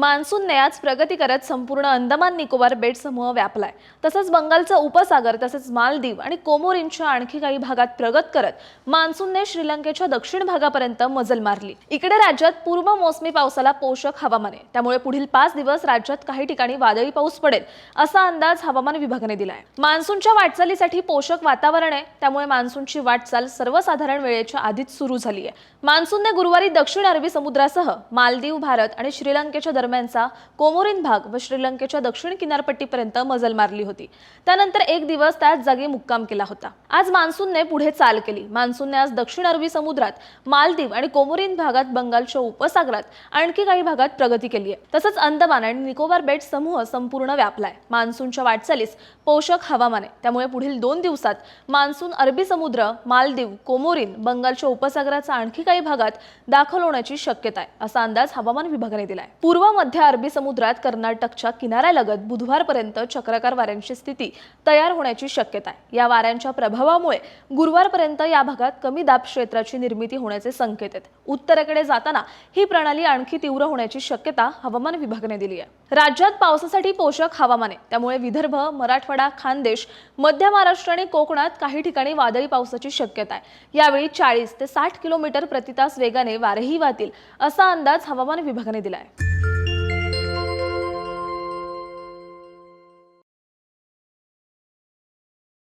मान्सूनने आज प्रगती करत संपूर्ण अंदमान निकोबार बेट समूह व्यापलाय. तसंच बंगालचा उपसागर तसंच मालदीव आणि कोमोरींच्या आणखी काही भागात प्रगत करत मान्सूनने श्रीलंकेच्या दक्षिण भागापर्यंत मजल मारली. इकडे राज्यात पूर्व मोसमी पावसाला पोषक हवामान आहे. त्यामुळे पुढील पाच दिवस राज्यात काही ठिकाणी वादळी पाऊस पडेल असा अंदाज हवामान विभागाने दिलाय. मान्सूनच्या वाटचालीसाठी पोषक वातावरण आहे. त्यामुळे मान्सूनची वाटचाल सर्वसाधारण वेळेच्या आधीच सुरू झाली आहे मान्सूनने गुरुवारी दक्षिण अरबी समुद्रासह मालदीव भारत आणि श्रीलंकेच्या दरम्यानचा कोमोरीन भाग व श्रीलंकेच्या दक्षिण किनारपट्टीपर्यंत मजल मारली होती. त्यानंतर एक दिवस त्याच जागी मुक्काम केला होता. आज मान्सूनने पुढे चाल केली. मान्सूनने आज दक्षिण अरबी समुद्रात मालदीव आणि कोमोरीन भागात बंगालच्या उपसागरात आणखी काही भागात प्रगती केली आहे तसंच अंदमान आणि निकोबार बेट समूह संपूर्ण व्यापलाय. मान्सूनच्या वाटचालीस पोषक हवामान. आहे त्यामुळे पुढील दोन दिवसात मान्सून अरबी समुद्र मालदीव कोमोरीन बंगालच्या उपसागराचा आणखी काही भागात दाखल होण्याची शक्यता आहे असा अंदाज हवामान विभागाने दिलाय. पूर्व मध्य अरबी समुद्रात कर्नाटकच्या किनाऱ्यालगत बुधवारपर्यंत चक्राकार वाऱ्यांची स्थिती तयार होण्याची शक्यता आहे. या वाऱ्यांच्या प्रभावामुळे गुरुवारपर्यंत या भागात कमी दाब क्षेत्राची निर्मिती होण्याचे संकेत आहेत. उत्तरेकडे जाताना ही प्रणाली आणखी तीव्र होण्याची शक्यता हवामान विभागाने दिली आहे. राज्यात पावसासाठी पोषक हवामान आहे त्यामुळे विदर्भ मराठवाडा खानदेश मध्य महाराष्ट्र आणि कोकणात काही ठिकाणी वादळी पावसाची शक्यता आहे. यावेळी चाळीस ते साठ किलोमीटर प्रतितास वेगाने वारेही वाहतील असा अंदाज हवामान विभागाने दिला आहे.